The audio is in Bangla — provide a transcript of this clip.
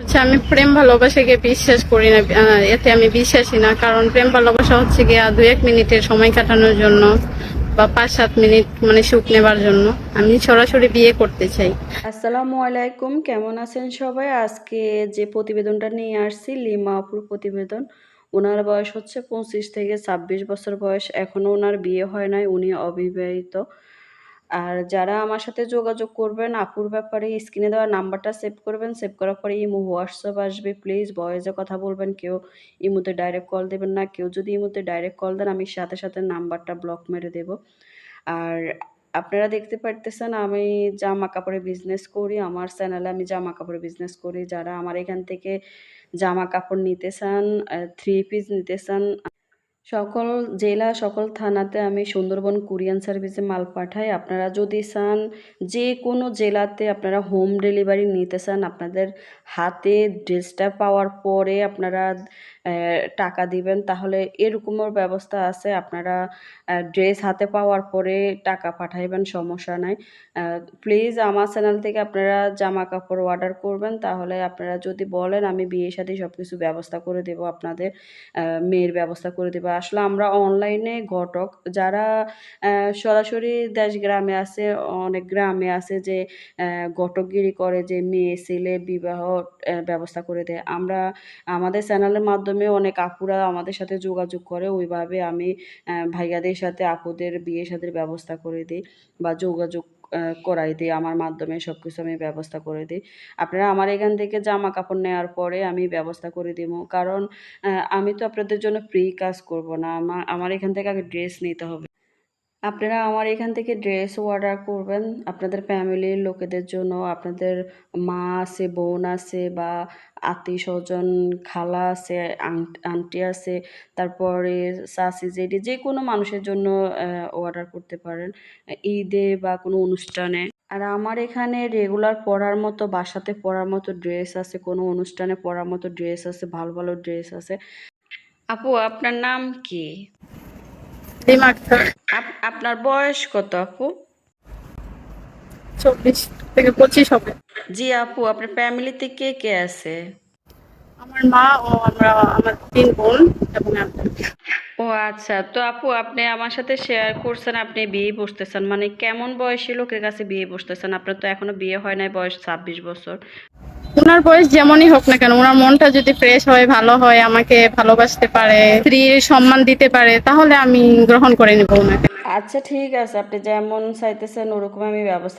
আচ্ছা আমি প্রেম ভালোবাসাকে বিশ্বাস করি না এতে আমি বিশ্বাসী না, কারণ প্রেম ভালোবাসা হচ্ছে গিয়া দু এক মিনিটের সময় কাটানোর জন্য বা পাঁচ সাত মিনিট মানে সুখ নেবার জন্য। আমি সরাসরি বিয়ে করতে চাই। আসসালামু আলাইকুম, কেমন আছেন সবাই? আজকে যে প্রতিবেদনটা নিয়ে আসছি লিমা আপুর প্রতিবেদন, ওনার বয়স হচ্ছে পঁচিশ থেকে ছাব্বিশ বছর বয়স। এখনও ওনার বিয়ে হয় নাই, উনি অবিবাহিত। আর যারা আমার সাথে যোগাযোগ করবেন, আপুর ব্যাপারে স্ক্রিনে দেওয়া নাম্বারটা সেভ করবেন সেভ করার পরে ইমো হোয়াটসঅ্যাপ আসবে। প্লিজ ভয়েসে কথা বলবেন, কেউ ইমোতে ডাইরেক্ট কল দেবেন না। কেউ যদি ইমোতে ডাইরেক্ট কল দেন, আমি সাথে সাথে নাম্বারটা ব্লক মেরে দেব। আর আপনারা দেখতে পারতেছেন, আমি জামা কাপড়ের বিজনেস করি। আমার চ্যানেলে আমি জামা কাপড়ের বিজনেস করি। যারা আমার এখান থেকে জামা কাপড় নিতে চান থ্রি পিস নিতে চান সকল জেলা, সকল থানাতে আমি সুন্দরবন কুরিয়ান সার্ভিসে মাল পাঠাই। আপনারা যদি চান যে কোনো জেলাতে আপনারা হোম ডেলিভারি নিতে চান, আপনাদের হাতে ড্রেসটা পাওয়ার পরে আপনারা টাকা দিবেন, তাহলে এরকমের ব্যবস্থা আছে। আপনারা ড্রেস হাতে পাওয়ার পরে টাকা পাঠাইবেন, সমস্যা নাই। প্লিজ আমার চ্যানেল থেকে আপনারা জামা কাপড় অর্ডার করবেন, তাহলে আপনারা যদি বলেন, আমি বিয়ের সাথে সব কিছু ব্যবস্থা করে দেবো, আপনাদের মেয়ের ব্যবস্থা করে দেবো। আসলে আমরা অনলাইনে ঘটক যারা সরাসরি দেশ গ্রামে আছে, অনেক গ্রামে আছে যে ঘটকগিরি করে যে মেয়ে, ছেলে বিবাহ ব্যবস্থা করে দেয়। আমরা, আমাদের চ্যানেলের মাধ্যমে অনেক আপুরা আমাদের সাথে যোগাযোগ করে, ওইভাবে আমি ভাইয়াদের সাথে, আপুদের বিয়ে সাথে ব্যবস্থা করে দিই বা যোগাযোগ করাই দিই, আমার মাধ্যমে সব কিছু আমি ব্যবস্থা করে দিই। আপনারা আমার এখান থেকে জামা কাপড় নেওয়ার পরে আমি ব্যবস্থা করে দিব। কারণ আমি তো আপনাদের জন্য ফ্রি কাজ করব না আমার আমার এখান থেকে আগে ড্রেস নিতে হবে। আপনারা আমার এখান থেকে ড্রেস অর্ডার করবেন। আপনাদের ফ্যামিলির লোকেদের জন্য, আপনাদের মা আছে, বোন আছে বা আত্মীয় স্বজন খালা আছে আন্টি আছে, তারপরে চাচি জেঠি যে কোনো মানুষের জন্য অর্ডার করতে পারেন, ঈদে বা কোনো অনুষ্ঠানে। আর আমার এখানে রেগুলার পরার মতো, বাসাতে পরার মতো ড্রেস আছে, কোনো অনুষ্ঠানে পরার মতো ড্রেস আছে, ভালো ভালো ড্রেস আছে। আপু, আপনার নাম কি? লিমা আক্তার আপনার বয়স কত আপু? চব্বিশ থেকে পঁচিশ হবে। জি আপু আপনার ফ্যামিলিতে কে কে আছে? আমার মা ও আমরা আমার তিন বোন এবং ও আচ্ছা তো আপু আপনি আমার সাথে শেয়ার করছেন আপনি বিয়ে বসতেছেন। মানে কেমন বয়সী লোকের কাছে বিয়ে বসতেছেন? আপনার তো এখনও বিয়ে হয় নাই বয়স ছাব্বিশ বছর। ওনার বয়স যেমনই হোক না কেন, ওনার মনটা যদি ফ্রেশ হয়, ভালো হয়, আমাকে ভালোবাসতে পারে, স্ত্রীর সম্মান দিতে পারে, তাহলে আমি গ্রহণ করে নেব ওনাকে। আচ্ছা ঠিক আছে। আপনি যেমন চাইতেছেন, ওরকম আমি ব্যবস্থা